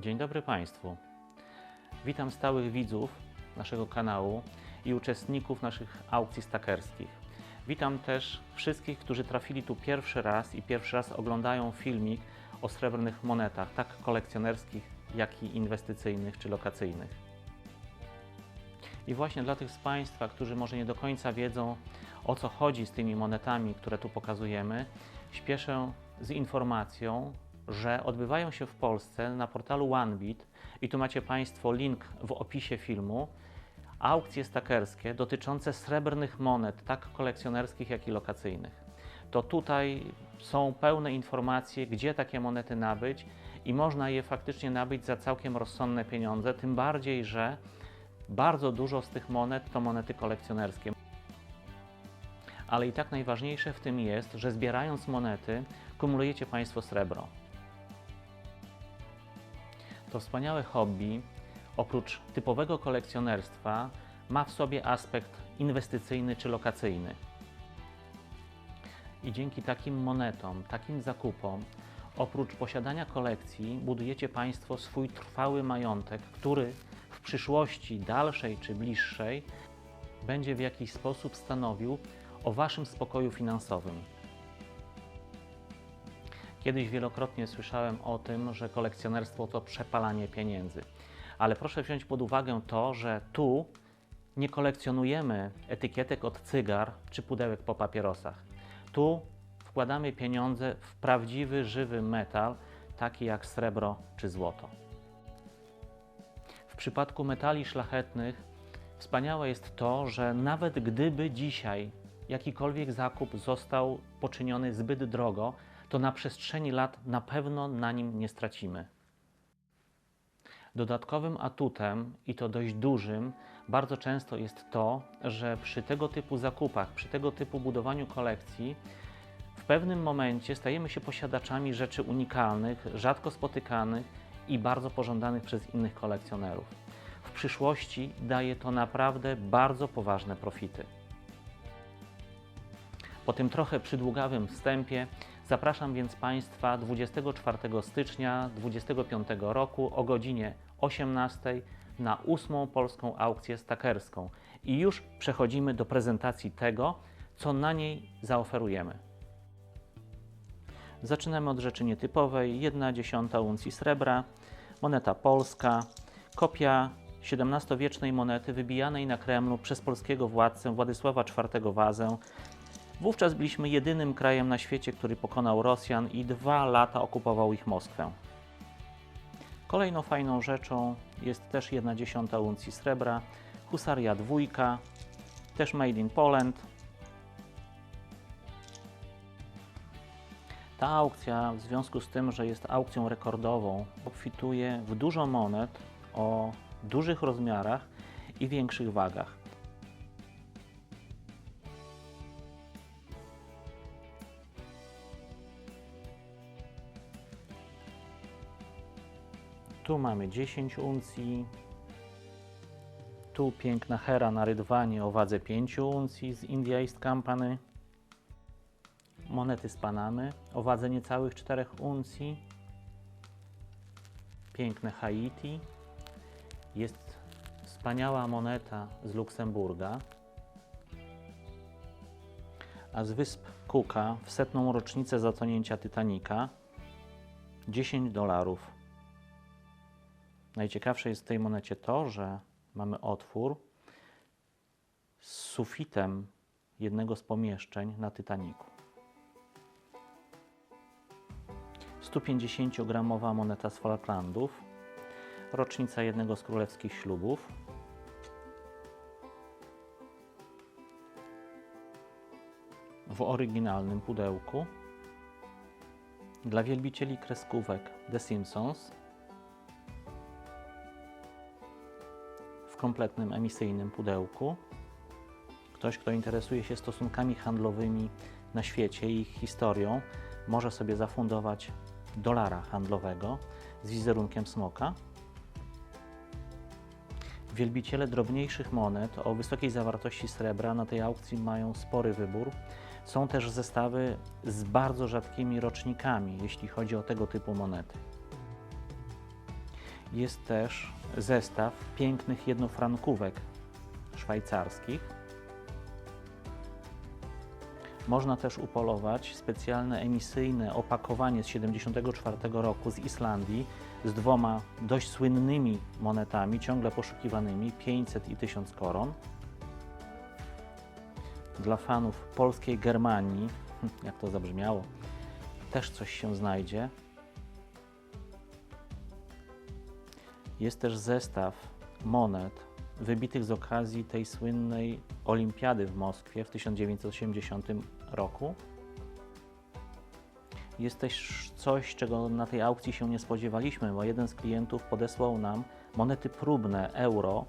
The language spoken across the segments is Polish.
Dzień dobry Państwu. Witam stałych widzów naszego kanału i uczestników naszych aukcji stakerskich. Witam też wszystkich, którzy trafili tu pierwszy raz i pierwszy raz oglądają filmik o srebrnych monetach, tak kolekcjonerskich, jak i inwestycyjnych czy lokacyjnych. I właśnie dla tych z Państwa, którzy może nie do końca wiedzą, o co chodzi z tymi monetami, które tu pokazujemy, śpieszę z informacją, że odbywają się w Polsce na portalu OneBit i tu macie Państwo link w opisie filmu, aukcje stakerskie dotyczące srebrnych monet, tak kolekcjonerskich, jak i lokacyjnych. To tutaj są pełne informacje, gdzie takie monety nabyć i można je faktycznie nabyć za całkiem rozsądne pieniądze, tym bardziej, że bardzo dużo z tych monet to monety kolekcjonerskie. Ale i tak najważniejsze w tym jest, że zbierając monety, kumulujecie Państwo srebro. To wspaniałe hobby, oprócz typowego kolekcjonerstwa, ma w sobie aspekt inwestycyjny czy lokacyjny. I dzięki takim monetom, takim zakupom, oprócz posiadania kolekcji, budujecie Państwo swój trwały majątek, który w przyszłości dalszej czy bliższej będzie w jakiś sposób stanowił o Waszym spokoju finansowym. Kiedyś wielokrotnie słyszałem o tym, że kolekcjonerstwo to przepalanie pieniędzy. Ale proszę wziąć pod uwagę to, że tu nie kolekcjonujemy etykietek od cygar czy pudełek po papierosach. Tu wkładamy pieniądze w prawdziwy, żywy metal, taki jak srebro czy złoto. W przypadku metali szlachetnych wspaniałe jest to, że nawet gdyby dzisiaj jakikolwiek zakup został poczyniony zbyt drogo, to na przestrzeni lat na pewno na nim nie stracimy. Dodatkowym atutem, i to dość dużym, bardzo często jest to, że przy tego typu zakupach, przy tego typu budowaniu kolekcji, w pewnym momencie stajemy się posiadaczami rzeczy unikalnych, rzadko spotykanych i bardzo pożądanych przez innych kolekcjonerów. W przyszłości daje to naprawdę bardzo poważne profity. Po tym trochę przydługawym wstępie zapraszam więc Państwa 24 stycznia 2025 roku o godzinie 18 na ósmą polską aukcję stakerską i już przechodzimy do prezentacji tego, co na niej zaoferujemy. Zaczynamy od rzeczy nietypowej. 1 dziesiąta uncji srebra, moneta polska, kopia XVII-wiecznej monety wybijanej na Kremlu przez polskiego władcę Władysława IV Wazę. Wówczas byliśmy jedynym krajem na świecie, który pokonał Rosjan i dwa lata okupował ich Moskwę. Kolejną fajną rzeczą jest też 1 dziesiąta uncji srebra, husaria dwójka, też made in Poland. Ta aukcja, w związku z tym, że jest aukcją rekordową, obfituje w dużo monet o dużych rozmiarach i większych wagach. Tu mamy 10 uncji. Tu piękna hera na rydwanie o wadze 5 uncji z India East Company. Monety z Panamy o wadze niecałych 4 uncji. Piękne Haiti. Jest wspaniała moneta z Luksemburga. A z wysp Cooka w setną rocznicę zatonięcia Titanica 10 dolarów. Najciekawsze jest w tej monecie to, że mamy otwór z sufitem jednego z pomieszczeń na Titaniku. 150-gramowa moneta z Falklandów, rocznica jednego z królewskich ślubów. W oryginalnym pudełku. Dla wielbicieli kreskówek The Simpsons kompletnym emisyjnym pudełku. Ktoś, kto interesuje się stosunkami handlowymi na świecie i ich historią, może sobie zafundować dolara handlowego z wizerunkiem smoka. Wielbiciele drobniejszych monet o wysokiej zawartości srebra na tej aukcji mają spory wybór. Są też zestawy z bardzo rzadkimi rocznikami, jeśli chodzi o tego typu monety. Jest też zestaw pięknych jednofrankówek szwajcarskich. Można też upolować specjalne emisyjne opakowanie z 1974 roku z Islandii z dwoma dość słynnymi monetami, ciągle poszukiwanymi 500 i 1000 koron. Dla fanów polskiej Germanii, jak to zabrzmiało, też coś się znajdzie. Jest też zestaw monet wybitych z okazji tej słynnej olimpiady w Moskwie w 1980 roku. Jest też coś, czego na tej aukcji się nie spodziewaliśmy, bo jeden z klientów podesłał nam monety próbne euro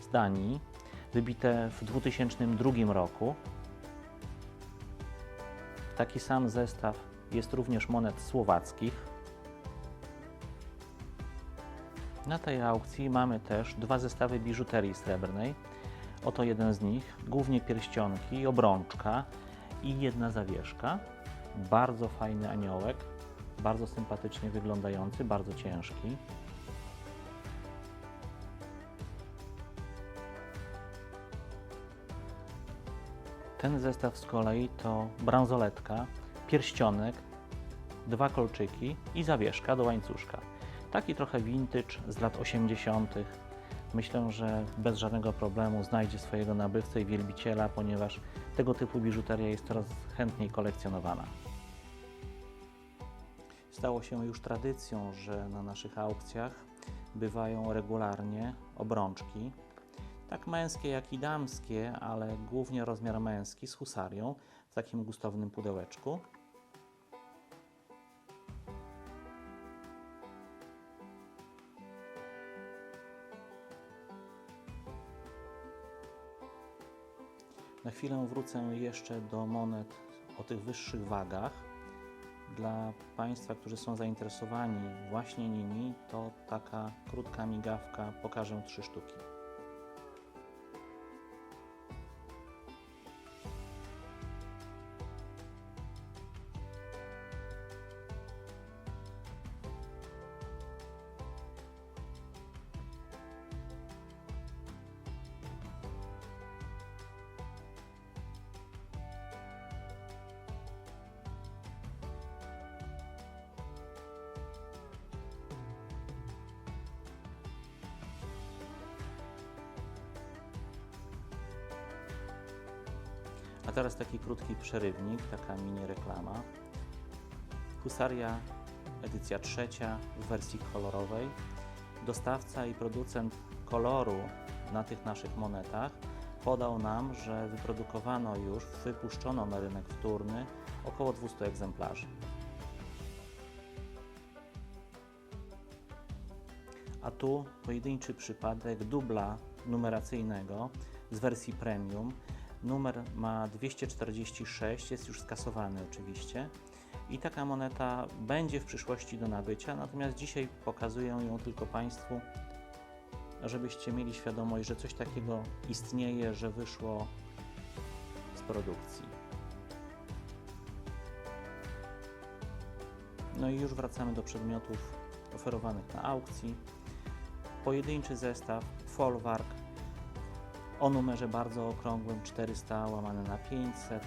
z Danii, wybite w 2002 roku. Taki sam zestaw jest również monet słowackich. Na tej aukcji mamy też dwa zestawy biżuterii srebrnej. Oto jeden z nich, głównie pierścionki, obrączka i jedna zawieszka. Bardzo fajny aniołek, bardzo sympatycznie wyglądający, bardzo ciężki. Ten zestaw z kolei to bransoletka, pierścionek, dwa kolczyki i zawieszka do łańcuszka. Taki trochę vintage z lat 80. Myślę, że bez żadnego problemu znajdzie swojego nabywcę i wielbiciela, ponieważ tego typu biżuteria jest coraz chętniej kolekcjonowana. Stało się już tradycją, że na naszych aukcjach bywają regularnie obrączki, tak męskie jak i damskie, ale głównie rozmiar męski z husarią w takim gustownym pudełeczku. Na chwilę wrócę jeszcze do monet o tych wyższych wagach. Dla Państwa, którzy są zainteresowani właśnie nimi, to taka krótka migawka, pokażę trzy sztuki. Teraz taki krótki przerywnik, taka mini reklama. Husaria, edycja trzecia w wersji kolorowej. Dostawca i producent koloru na tych naszych monetach podał nam, że wyprodukowano już, wypuszczono na rynek wtórny około 200 egzemplarzy. A tu pojedynczy przypadek dubla numeracyjnego z wersji premium. Numer ma 246, jest już skasowany oczywiście. I taka moneta będzie w przyszłości do nabycia, natomiast dzisiaj pokazuję ją tylko Państwu, żebyście mieli świadomość, że coś takiego istnieje, że wyszło z produkcji. No i już wracamy do przedmiotów oferowanych na aukcji. Pojedynczy zestaw Folwark o numerze bardzo okrągłym 400 łamane na 500.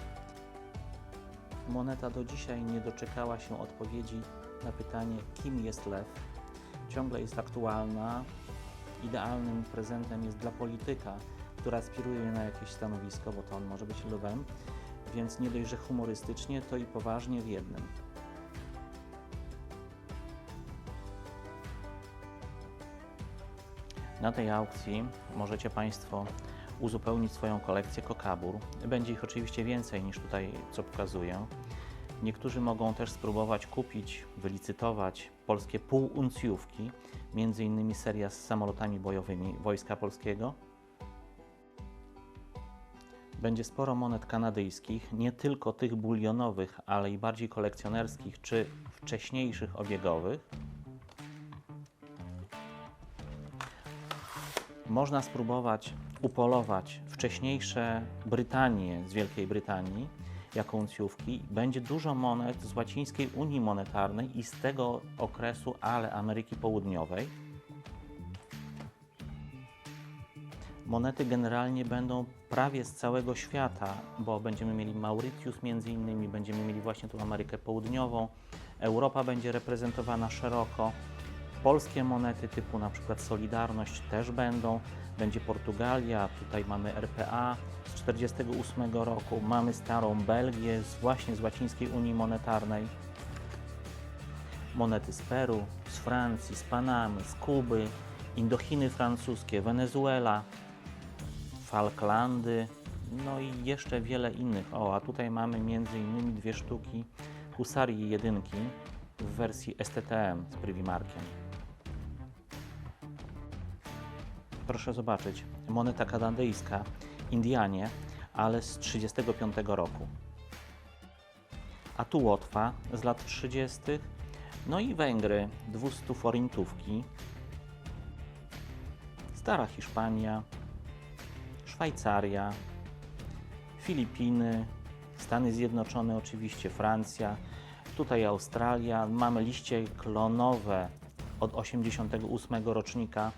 Moneta do dzisiaj nie doczekała się odpowiedzi na pytanie, kim jest lew. Ciągle jest aktualna. Idealnym prezentem jest dla polityka, który aspiruje na jakieś stanowisko, bo to on może być lwem, więc nie dość, że humorystycznie, to i poważnie w jednym. Na tej aukcji możecie Państwo uzupełnić swoją kolekcję kokabur. Będzie ich oczywiście więcej niż tutaj, co pokazuję. Niektórzy mogą też spróbować kupić, wylicytować polskie półuncjówki, między innymi seria z samolotami bojowymi Wojska Polskiego. Będzie sporo monet kanadyjskich, nie tylko tych bulionowych, ale i bardziej kolekcjonerskich czy wcześniejszych obiegowych. Można spróbować upolować wcześniejsze Brytanie z Wielkiej Brytanii, jako uncjówki. Będzie dużo monet z łacińskiej Unii Monetarnej i z tego okresu, ale Ameryki Południowej. Monety generalnie będą prawie z całego świata, bo będziemy mieli Mauritius między innymi, będziemy mieli właśnie tu Amerykę Południową, Europa będzie reprezentowana szeroko, polskie monety typu na przykład Solidarność też będą, będzie Portugalia, tutaj mamy RPA z 1948 roku, mamy starą Belgię z, właśnie z łacińskiej Unii Monetarnej, monety z Peru, z Francji, z Panamy, z Kuby, Indochiny francuskie, Wenezuela, Falklandy, no i jeszcze wiele innych. O, a tutaj mamy między innymi dwie sztuki Husarii jedynki w wersji STTM z Privimarkiem. Proszę zobaczyć, moneta kanadyjska, Indianie, ale z 35 roku. A tu Łotwa z lat 30. No i Węgry, 200 forintówki. Stara Hiszpania, Szwajcaria, Filipiny, Stany Zjednoczone, oczywiście Francja, tutaj Australia. Mamy liście klonowe od 88 rocznika.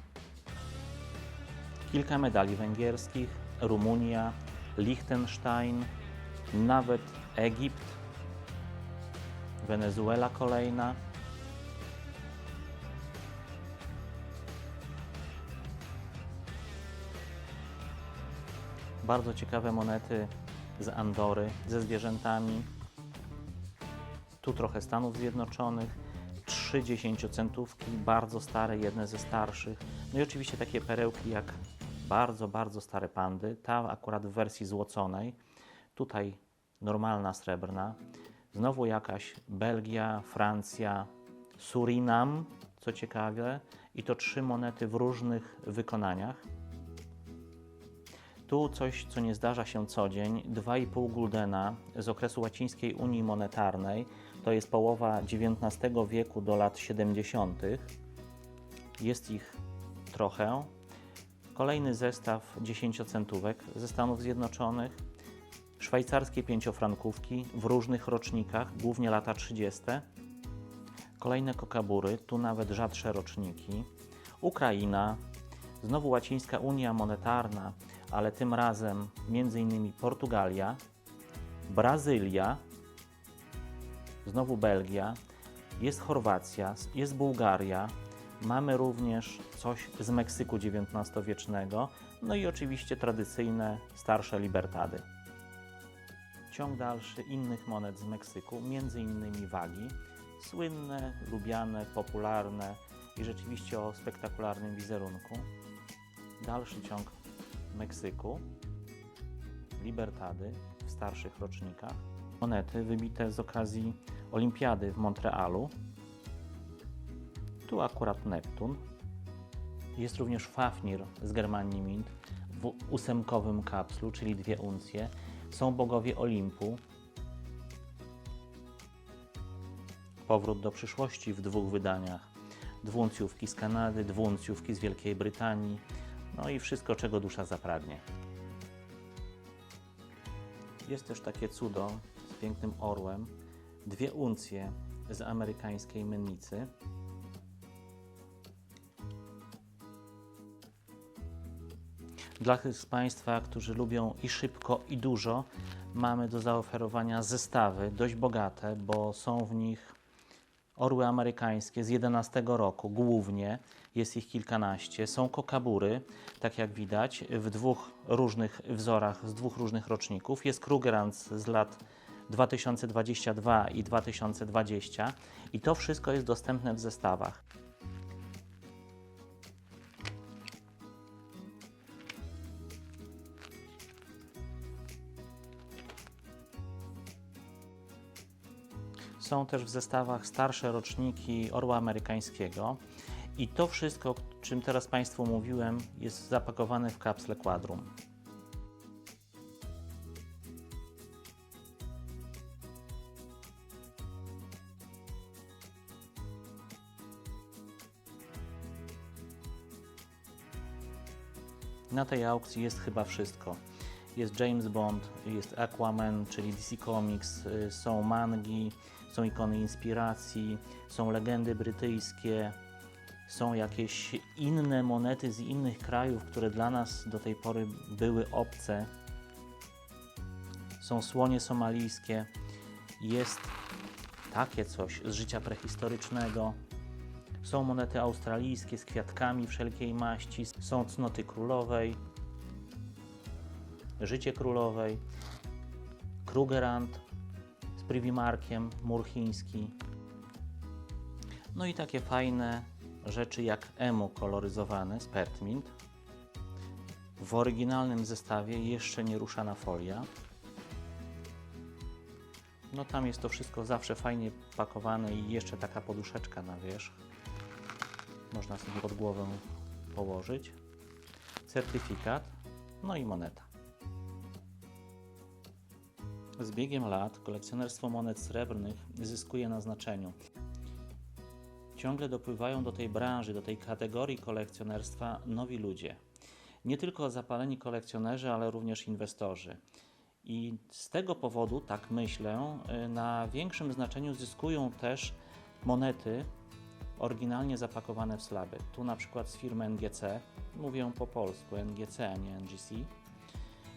Kilka medali węgierskich, Rumunia, Liechtenstein, nawet Egipt, Wenezuela kolejna. Bardzo ciekawe monety z Andory, ze zwierzętami. Tu trochę Stanów Zjednoczonych, trzy dziesięciocentówki, bardzo stare, jedne ze starszych. No i oczywiście takie perełki jak bardzo, bardzo stare pandy. Ta akurat w wersji złoconej. Tutaj normalna srebrna. Znowu jakaś Belgia, Francja, Surinam, co ciekawe. I to trzy monety w różnych wykonaniach. Tu coś, co nie zdarza się co dzień, 2,5 guldena z okresu łacińskiej Unii Monetarnej, to jest połowa XIX wieku do lat 70. Jest ich trochę. Kolejny zestaw 10-centówek ze Stanów Zjednoczonych, szwajcarskie pięciofrankówki w różnych rocznikach, głównie lata 30. Kolejne kokabury, tu nawet rzadsze roczniki. Ukraina, znowu łacińska Unia Monetarna, ale tym razem m.in. Portugalia, Brazylia, znowu Belgia, jest Chorwacja, jest Bułgaria, mamy również coś z Meksyku XIX-wiecznego, no i oczywiście tradycyjne starsze libertady. Ciąg dalszy innych monet z Meksyku, m.in. wagi, słynne, lubiane, popularne i rzeczywiście o spektakularnym wizerunku. Dalszy ciąg Meksyku, Libertady w starszych rocznikach, monety wybite z okazji Olimpiady w Montrealu. Tu akurat Neptun. Jest również Fafnir z Germanii Mint w ósemkowym kapslu, czyli dwie uncje. Są bogowie Olimpu. Powrót do przyszłości w dwóch wydaniach. Dwuncjówki z Kanady, dwuncjówki z Wielkiej Brytanii, no i wszystko, czego dusza zapragnie. Jest też takie cudo z pięknym orłem. Dwie uncje z amerykańskiej mennicy. Dla tych z Państwa, którzy lubią i szybko, i dużo, mamy do zaoferowania zestawy dość bogate, bo są w nich orły amerykańskie z 11 roku głównie, jest ich kilkanaście. Są kokabury, tak jak widać, w dwóch różnych wzorach, z dwóch różnych roczników. Jest Krugerrand z lat 2022 i 2020 i to wszystko jest dostępne w zestawach. Są też w zestawach starsze roczniki orła amerykańskiego. I to wszystko, o czym teraz Państwu mówiłem, jest zapakowane w kapsle Quadrum. Na tej aukcji jest chyba wszystko. Jest James Bond, jest Aquaman, czyli DC Comics, y, są mangi, są ikony inspiracji, są legendy brytyjskie, są jakieś inne monety z innych krajów, które dla nas do tej pory były obce. Są słonie somalijskie, jest takie coś z życia prehistorycznego. Są monety australijskie z kwiatkami wszelkiej maści, są cnoty królowej, życie królowej, Krugerrand z Privimarkiem, mur chiński. No i takie fajne rzeczy jak emu koloryzowane z Pertmint. W oryginalnym zestawie jeszcze nie ruszana folia. No tam jest to wszystko zawsze fajnie pakowane i jeszcze taka poduszeczka na wierzch. Można sobie pod głowę położyć. Certyfikat, no i moneta. Z biegiem lat kolekcjonerstwo monet srebrnych zyskuje na znaczeniu. Ciągle dopływają do tej branży, do tej kategorii kolekcjonerstwa nowi ludzie. Nie tylko zapaleni kolekcjonerzy, ale również inwestorzy. I z tego powodu, tak myślę, y, na większym znaczeniu zyskują też monety oryginalnie zapakowane w slaby. Tu na przykład z firmy NGC, mówię po polsku NGC, a nie NGC.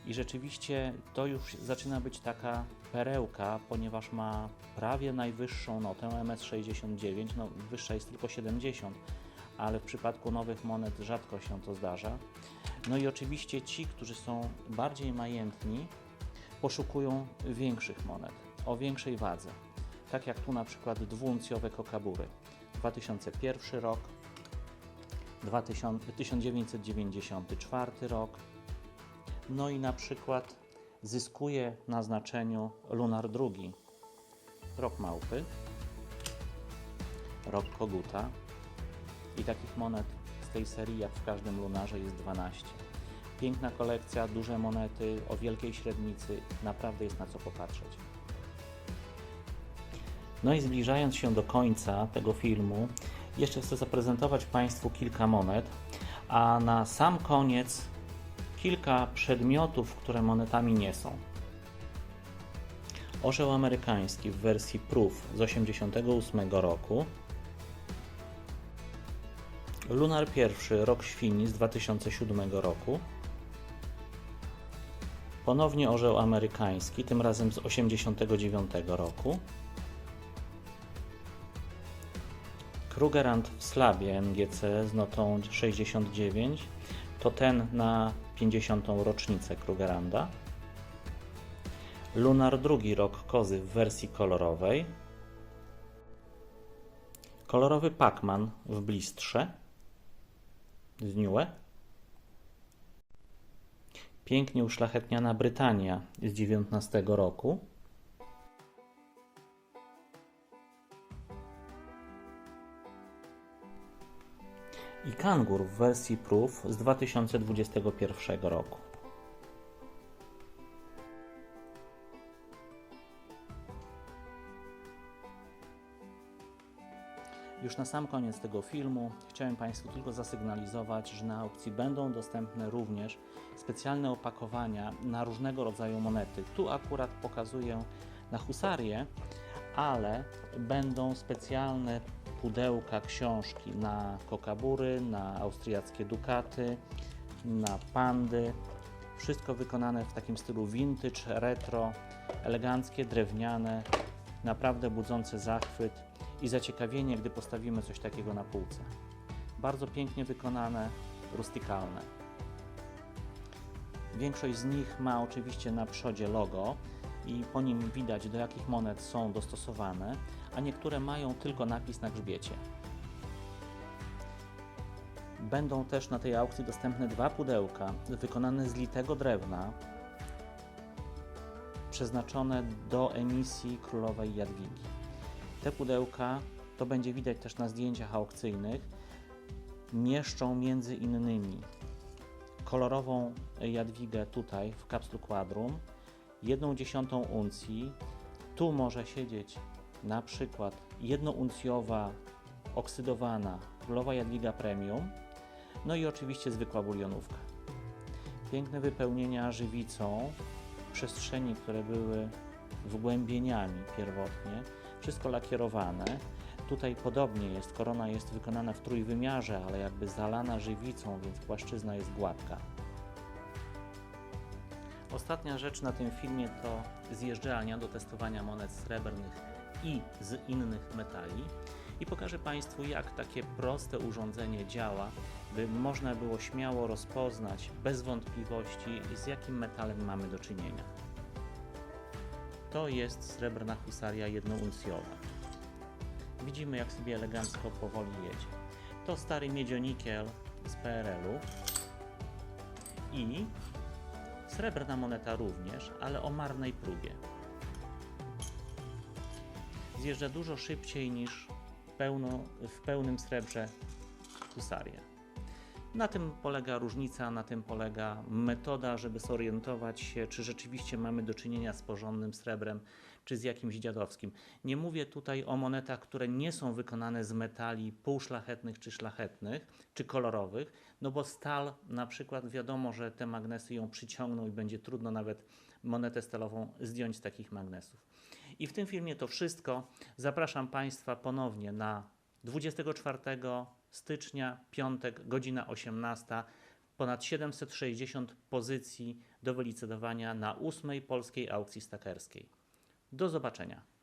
I rzeczywiście to już zaczyna być taka perełka, ponieważ ma prawie najwyższą notę MS69, no wyższa jest tylko 70, ale w przypadku nowych monet rzadko się to zdarza. No i oczywiście ci, którzy są bardziej majętni, poszukują większych monet, o większej wadze. Tak jak tu na przykład dwuuncjowe kokabury. 2001 rok, 2000, 1994 rok, no i na przykład zyskuje na znaczeniu Lunar II, rok małpy, rok koguta i takich monet z tej serii jak w każdym lunarze jest 12. Piękna kolekcja, duże monety o wielkiej średnicy, naprawdę jest na co popatrzeć. No i zbliżając się do końca tego filmu, jeszcze chcę zaprezentować Państwu kilka monet, a na sam koniec kilka przedmiotów, które monetami nie są. Orzeł amerykański w wersji Proof z 1988 roku. Lunar I, rok świni z 2007 roku. Ponownie orzeł amerykański, tym razem z 1989 roku. Krugerrand w slabie NGC z notą 69 to ten na 50. rocznicę Krugerranda. Lunar II rok kozy w wersji kolorowej. Kolorowy Pacman w blistrze z Niue. Pięknie uszlachetniana Brytania z 19 roku. I Kangur w wersji Proof z 2021 roku. Już na sam koniec tego filmu chciałem Państwu tylko zasygnalizować, że na aukcji będą dostępne również specjalne opakowania na różnego rodzaju monety. Tu akurat pokazuję na husarię, ale będą specjalne pudełka, książki na kokabury, na austriackie dukaty, na pandy. Wszystko wykonane w takim stylu vintage, retro, eleganckie, drewniane, naprawdę budzące zachwyt i zaciekawienie, gdy postawimy coś takiego na półce. Bardzo pięknie wykonane, rustykalne. Większość z nich ma oczywiście na przodzie logo i po nim widać do jakich monet są dostosowane, a niektóre mają tylko napis na grzbiecie. Będą też na tej aukcji dostępne dwa pudełka wykonane z litego drewna, przeznaczone do emisji królowej Jadwigi. Te pudełka, to będzie widać też na zdjęciach aukcyjnych, mieszczą między innymi kolorową Jadwigę tutaj w kapslu quadrum, jedną dziesiątą uncji. Tu może siedzieć na przykład jednouncjowa oksydowana królowa Jadwiga Premium, no i oczywiście zwykła bulionówka. Piękne wypełnienia żywicą, przestrzeni, które były wgłębieniami pierwotnie, wszystko lakierowane. Tutaj podobnie jest, korona jest wykonana w trójwymiarze, ale jakby zalana żywicą, więc płaszczyzna jest gładka. Ostatnia rzecz na tym filmie to zjeżdżalnia do testowania monet srebrnych i z innych metali i pokażę Państwu, jak takie proste urządzenie działa, by można było śmiało rozpoznać bez wątpliwości, z jakim metalem mamy do czynienia. To jest srebrna husaria jednouncjowa. Widzimy, jak sobie elegancko powoli jedzie. To stary miedzionikiel z PRL-u i srebrna moneta również, ale o marnej próbie. Zjeżdża dużo szybciej niż pełno, w pełnym srebrze husaria. Na tym polega różnica, na tym polega metoda, żeby zorientować się, czy rzeczywiście mamy do czynienia z porządnym srebrem, czy z jakimś dziadowskim. Nie mówię tutaj o monetach, które nie są wykonane z metali półszlachetnych czy szlachetnych, czy kolorowych, no bo stal na przykład wiadomo, że te magnesy ją przyciągną i będzie trudno nawet monetę stalową zdjąć z takich magnesów. I w tym filmie to wszystko. Zapraszam Państwa ponownie na 24 stycznia, piątek, godzina 18. Ponad 760 pozycji do wylicytowania na ósmej polskiej aukcji stakerskiej. Do zobaczenia.